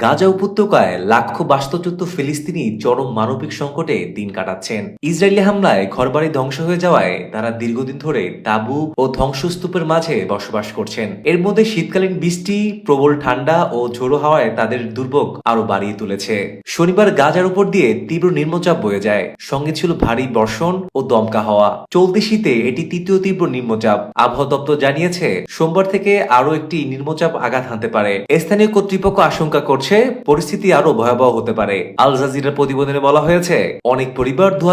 গাজা উপত্যকায় লাখো বাস্তুচ্যুত ফিলিস্তিনি চরম মানবিক সংকটে দিন কাটাচ্ছেন। ইসরায়েলি হামলায় ঘরবাড়ি ধ্বংস হয়ে যাওয়ায় তারা দীর্ঘদিন ধরে তাঁবু ও ধ্বংসস্তূপের মাঝে বসবাস করছেন। এর মধ্যে শীতকালীন বৃষ্টি, প্রবল ঠান্ডা ও ঝোড়ো হাওয়ায় তাদের দুর্ভোগ আরও বাড়িয়ে তুলেছে। শনিবার গাজার উপর দিয়ে তীব্র নিম্নচাপ বয়ে যায়। সঙ্গে ছিল ভারী বর্ষণ ও দমকা হাওয়া। চলতি শীতে এটি তৃতীয় তীব্র নিম্নচাপ। আবহাওয়া দপ্তর জানিয়েছে, সোমবার থেকে আরও একটি নিম্নচাপ আঘাত হানতে পারে। স্থানীয় কর্তৃপক্ষ আশঙ্কা করছে পরিস্থিতি আরও ভয়াবহ হতে পারে। আল জাজিরার প্রতিবেদনে বলা হয়েছে, অনেক পরিবার দু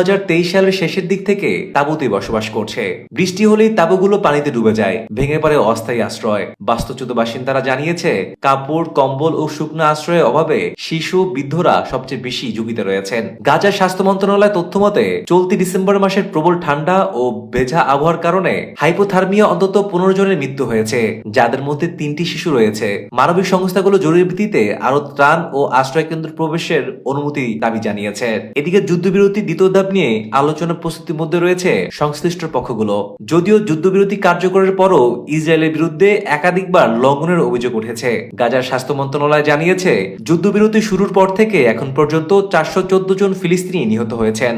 সালের শেষের দিক থেকে তাঁবুতে বসবাস করছে। বৃষ্টি হলেই তাঁবুগুলো পানিতে ডুবে যায়, ভেঙে পড়ে অস্থায়ী আশ্রয়। বাস্তুচ্যুত বাসিন্দারা জানিয়েছে, কাপড়, কম্বল ও শুকনো আশ্রয়ের অভাবে শিশু, বৃদ্ধরা সবচেয়ে বেশি ঝুঁকিতে রয়েছেন। গাজার স্বাস্থ্য মন্ত্রণালয় তথ্য মতে, চলতি ডিসেম্বর মাসের প্রবল ঠান্ডা ও বেঝা আবহাওয়ার কারণে হাইপোথার্মিয়া অন্তত পনেরো জনের মৃত্যু হয়েছে, যাদের মধ্যে তিনটি শিশু রয়েছে। মানবিক সংস্থাগুলো জরুরি ভিত্তিতে আরও ত্রাণ ও আশ্রয় কেন্দ্র প্রবেশের অনুমতি দাবি জানিয়েছে। এদিকে যুদ্ধবিরতি দ্বিতীয় ধাপ নিয়ে আলোচনা প্রস্তুতির মধ্যে রয়েছে সংশ্লিষ্ট পক্ষগুলো। যদিও যুদ্ধবিরতি কার্যকরের পরও ইসরায়েলের বিরুদ্ধে একাধিকবার লঙ্ঘনের অভিযোগ উঠেছে। গাজার স্বাস্থ্য মন্ত্রণালয় জানিয়েছে, যুদ্ধবিরতি শুরুর পর থেকে এখন পর্যন্ত চারশো চোদ্দ জন ফিলিস্তিনি নিহত হয়েছেন।